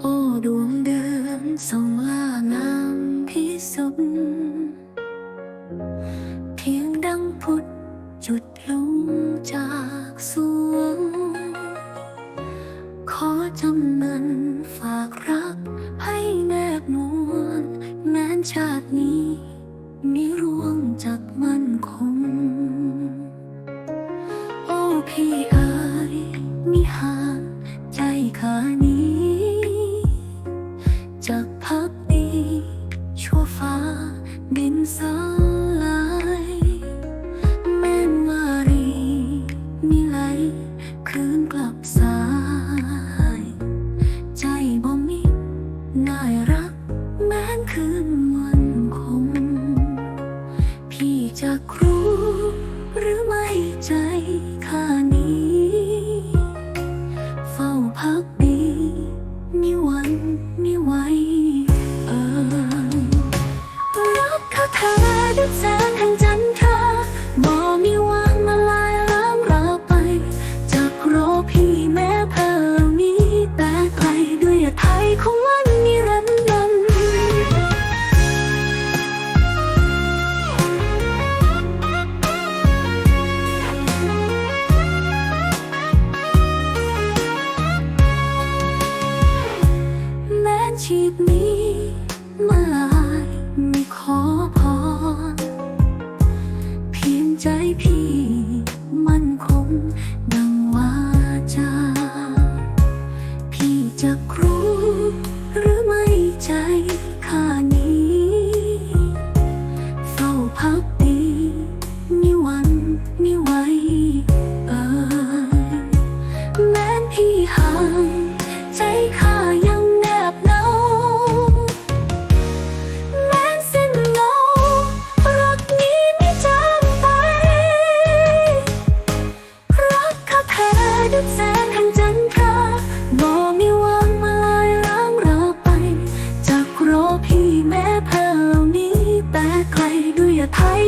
โอ้ดวงเดือนส่องล่างามที่สุดเพียงดังพุดจุดลงจากสวง ขอจำมันฝากรักให้แนบนวลแม้นชาตินี้มีร่วงจากมันคง โอ้พี่ กลับสาย ใจบ่มีน่ายรัก แม้นคืนวันคง พี่จะครูหรือไม่ใจข้านี้ เฝ้าพักดีมีวันมีไว้ เออรักเขาเธอด้วยแสงแห่งจั ชีพนี้มาลายไม่ขอพรเพียงใจพี่มันคงดังวาจาพี่จะครู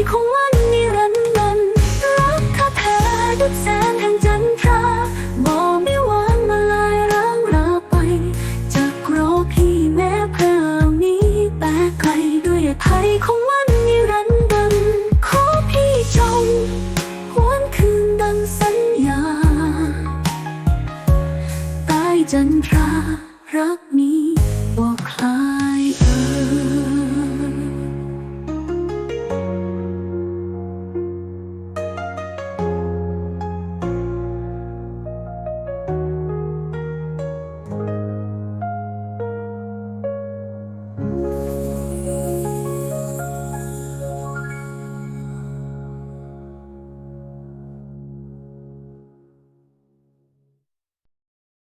ของวันนิรันดร์รักข้าแท้ด้วยแสงแห่งจันทราบ่มีวันมาลายล้างเราไปจากรอพี่แม้เพิ่มนี้แต่ไกลด้วยไทยของวันนิรันดร์ขอพี่จงหวนคืนดังสัญญาใต้จันทรารักนี้บอกคลา